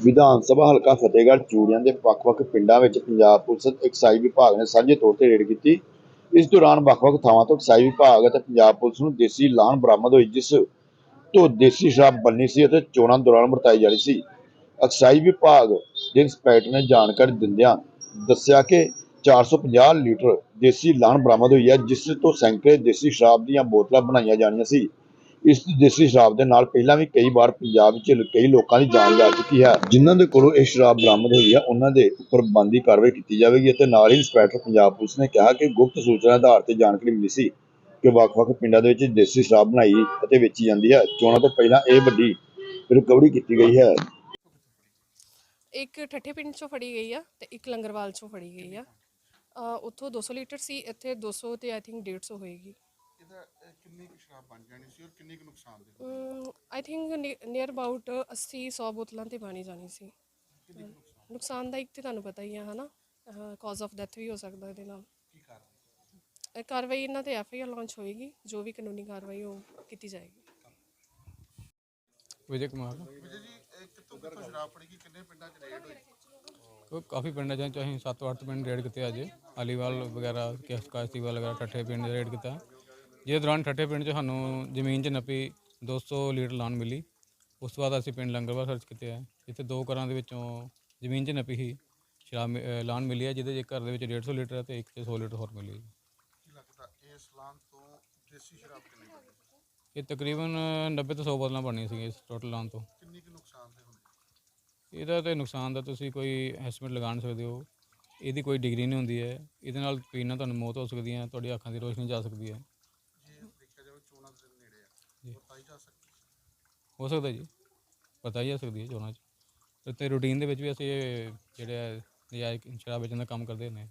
ਵਿਧਾਨ ਸਭਾ ਹਲਕਾ ਫਤਿਹਗੜ੍ਹ ਚੂੜੀਆਂ ਦੇ ਵੱਖ-ਵੱਖ ਪਿੰਡਾਂ ਵਿੱਚ ਪੰਜਾਬ ਪੁਲਿਸ ਐਕਸਾਈਜ਼ ਵਿਭਾਗ ਨੇ ਸਾਂਝੇ ਤੌਰ ਤੇ ਰੇਡ ਕੀਤੀ। ਇਸ ਦੌਰਾਨ ਵੱਖ-ਵੱਖ ਥਾਵਾਂ ਤੋਂ ਐਕਸਾਈਜ਼ ਵਿਭਾਗ ਅਤੇ ਪੰਜਾਬ ਪੁਲਿਸ ਨੂੰ ਦੇਸੀ ਲਾਹਣ ਬਰਾਮਦ ਹੋਈ, ਜਿਸ ਤੋਂ ਦੇਸੀ ਸ਼ਰਾਬ ਬਣਨੀ ਸੀ ਅਤੇ ਚੋਣਾਂ ਦੌਰਾਨ ਵਰਤਾਈ ਜਾਣੀ ਸੀ। ਐਕਸਾਈਜ਼ ਵਿਭਾਗ ਦੇ ਇੰਸਪੈਕਟਰ ਨੇ ਜਾਣਕਾਰੀ ਦਿੰਦਿਆਂ ਦੱਸਿਆ ਕਿ 450 ਲੀਟਰ ਦੇਸੀ ਲਾਹਣ ਬਰਾਮਦ ਹੋਈ ਹੈ, ਜਿਸ ਤੋਂ ਸੈਂਕੜੇ ਦੇਸੀ ਸ਼ਰਾਬ ਦੀਆਂ ਬੋਤਲਾਂ ਬਣਾਈਆਂ ਜਾਣੀਆਂ ਸੀ। ਇਸ ਦੇਸੀ ਸ਼ਰਾਬ ਦੇ ਨਾਲ ਪਹਿਲਾਂ ਵੀ ਕਈ ਵਾਰ ਪੰਜਾਬ ਵਿੱਚ ਕਈ ਲੋਕਾਂ ਦੀ ਜਾਨ ਜਾ ਚੁੱਕੀ ਹੈ। ਜਿਨ੍ਹਾਂ ਦੇ ਕੋਲੋਂ ਇਹ ਸ਼ਰਾਬ ਬਰਾਮਦ ਹੋਈ ਹੈ ਉਹਨਾਂ ਦੇ ਉੱਪਰ ਬੰਦੀ ਕਾਰਵਾਈ ਕੀਤੀ ਜਾਵੇਗੀ ਅਤੇ ਨਾਲ ਹੀ ਇੰਸਪੈਕਟਰ ਪੰਜਾਬ ਪੁਲਿਸ ਨੇ ਕਿਹਾ ਕਿ ਗੁਪਤ ਸੂਚਨਾ ਆਧਾਰ ਤੇ ਜਾਣਕਾਰੀ ਮਿਲੀ ਸੀ ਕਿ ਵੱਖ-ਵੱਖ ਪਿੰਡਾਂ ਦੇ ਵਿੱਚ ਦੇਸੀ ਸ਼ਰਾਬ ਬਣਾਈ ਅਤੇ ਵੇਚੀ ਜਾਂਦੀ ਹੈ। ਚੋਣਾਂ ਤੋਂ ਪਹਿਲਾਂ ਇਹ ਵੱਡੀ ਰਿਕਵਰੀ ਕੀਤੀ ਗਈ ਹੈ। ਇੱਕ ਠੱਠੇ ਪਿੰਡ ਚੋਂ ਫੜੀ ਗਈ ਆ ਤੇ ਇੱਕ ਲੰਗਰਵਾਲ ਚੋਂ ਫੜੀ ਗਈ ਆ। ਅ, ਉੱਥੋਂ 200 ਲੀਟਰ ਸੀ ਇੱਥੇ 200 ਤੇ ਆਈ ਥਿੰਕ 150 ਹੋਏਗੀ। ਇਹਦਾ ਅਹ, ਕਿੰਨੀ ਕੁ ਸ਼ਰਾਬ ਬਣ ਜਾਣੀ ਸੀ ਔਰ ਕਿੰਨੀ ਕੁ ਨੁਕਸਾਨ ਦੇ ਆਈ ਥਿੰਕ ਨੀਅਰ ਅਬਾਊਟ 80 100 ਬੋਤਲਾਂ ਤੇ ਬਣੀ ਜਾਣੀ ਸੀ। ਨੁਕਸਾਨ? ਦਾ ਇੱਕ ਤੇ ਤੁਹਾਨੂੰ ਪਤਾ ਹੀ ਆ ਹਨਾ? ਕਾਜ਼ ਆਫ ਡੈਥ ਵੀ ਹੋ ਸਕਦਾ ਇਹਦੇ ਨਾਲ। ਕੀ ਕਾਰਨ? ਇਹ ਕਾਰਵਾਈ ਇਹਨਾਂ ਤੇ ਐਫ ਆਈ ਆਰ ਲਾਂਚ ਹੋਏਗੀ ਜੋ ਵੀ ਕਾਨੂੰਨੀ ਕਾਰਵਾਈ ਉਹ ਕੀਤੀ ਜਾਏਗੀ। ਵਿਜੇ ਕੁਮਾਰ। ਵਿਜੇ ਜੀ ਇਹ ਕਿੱਥੋਂ ਕਿੱਥੋਂ ਸ਼ਰਾਬ ਫੜੀ ਗਈ? ਕਿੰਨੇ ਪਿੰਡਾਂ 'ਚ ਰੇਡ ਹੋਈ? ਕੋ ਕਾਫੀ ਪਿੰਡਾਂ ਚ ਅਸੀਂ 7-8 ਪਿੰਡ ਰੇਡ ਕੀਤੇ ਅੱਜ। ਅਲੀਵਾਲ ਵਗੈਰਾ ਕਿਸ ਕਾਸਤੀਵਾਲ ਵਗੈਰਾ ਠੱਠੇ ਪਿੰਡ ਰੇਡ ਕੀਤਾ। ਜਿਹਦੇ ਦੌਰਾਨ ਠੱਠੇ ਪਿੰਡ ਚ ਸਾਨੂੰ ਜ਼ਮੀਨ 'ਚ ਨੱਪੀ 200 ਲੀਟਰ ਲਾਨ ਮਿਲੀ ਉਸ ਤੋਂ ਬਾਅਦ ਅਸੀਂ ਪਿੰਡ ਲੰਗਰਵਾਲ ਸਰਚ ਕੀਤੇ ਆ ਜਿੱਥੇ ਦੋ ਘਰਾਂ ਦੇ ਵਿੱਚੋਂ ਜ਼ਮੀਨ 'ਚ ਨੱਪੀ ਸੀ ਸ਼ਰਾਬ ਮਿ- ਲਾਨ ਮਿਲੀ ਹੈ ਜਿਹਦੇ 'ਚ ਇੱਕ ਘਰ ਦੇ ਵਿੱਚ 150 ਲੀਟਰ ਹੈ ਤੇ ਇੱਕ 'ਚ 100 ਲੀਟਰ ਹੋਰ ਮਿਲੀ ਹੈ। ਕੀ ਲੱਗਦਾ ਇਸ ਲਾਨ ਤੋਂ ਦੇਸੀ ਸ਼ਰਾਬ ਕਿੰਨੀ ਬਣੀ ਇਹ ਤਕਰੀਬਨ 90 ਤੋਂ 100 ਬੋਤਲਾਂ ਬਣਨੀਆਂ ਸੀਗੀਆਂ ਇਸ ਟੋਟਲ ਲਾਨ ਤੋਂ। ਕਿੰਨੀ ਕੁ ਨੁਕਸਾਨ ਦੇ ਹੋਣੇ ਇਹਦਾ ਤੇ ਨੁਕਸਾਨ ਦਾ ਤੁਸੀਂ ਕੋਈ ਐਸਟੀਮੇਟ ਲਗਾ ਨਹੀਂ ਸਕਦੇ ਹੋ। ਇਹਦੀ ਕੋਈ ਡਿਗਰੀ ਨਹੀਂ ਹੁੰਦੀ ਹੈ। ਇਹਦੇ ਨਾਲ ਪੀਣ ਨਾਲ ਤੁਹਾਨੂੰ ਮੌਤ ਹੋ ਸਕਦੀ ਹੈ ਤੁਹਾਡੀ ਅੱਖਾਂ ਦੀ ਰੋਸ਼ਨੀ ਜਾ ਸਕਦੀ ਹੈ ਜੇ ਦੇਖਿਆ ਜਾਵੇ ਚੋਣਾਂ ਦੇ ਦਿਨ ਨੇੜੇ ਆ ਵਰਤਾਈ ਜਾ। ਹੈ। ਸਕਦਾ ਜੀ। ਪਤਾ ਹੀ ਆ ਸਕਦੀ ਹੈ ਚੋਣਾਂ 'ਚ। ਤੇ- ਤੇ ਰੂਟੀਨ ਦੇ ਵਿੱਚ ਵੀ ਅਸੀਂ ਇਹ ਜਿਹੜੇ ਆ ਨਜਾਇਜ਼ ਸ਼ਰਾਬ ਵੇਚਣ ਦਾ ਕੰਮ ਕਰਦੇ ਨੇ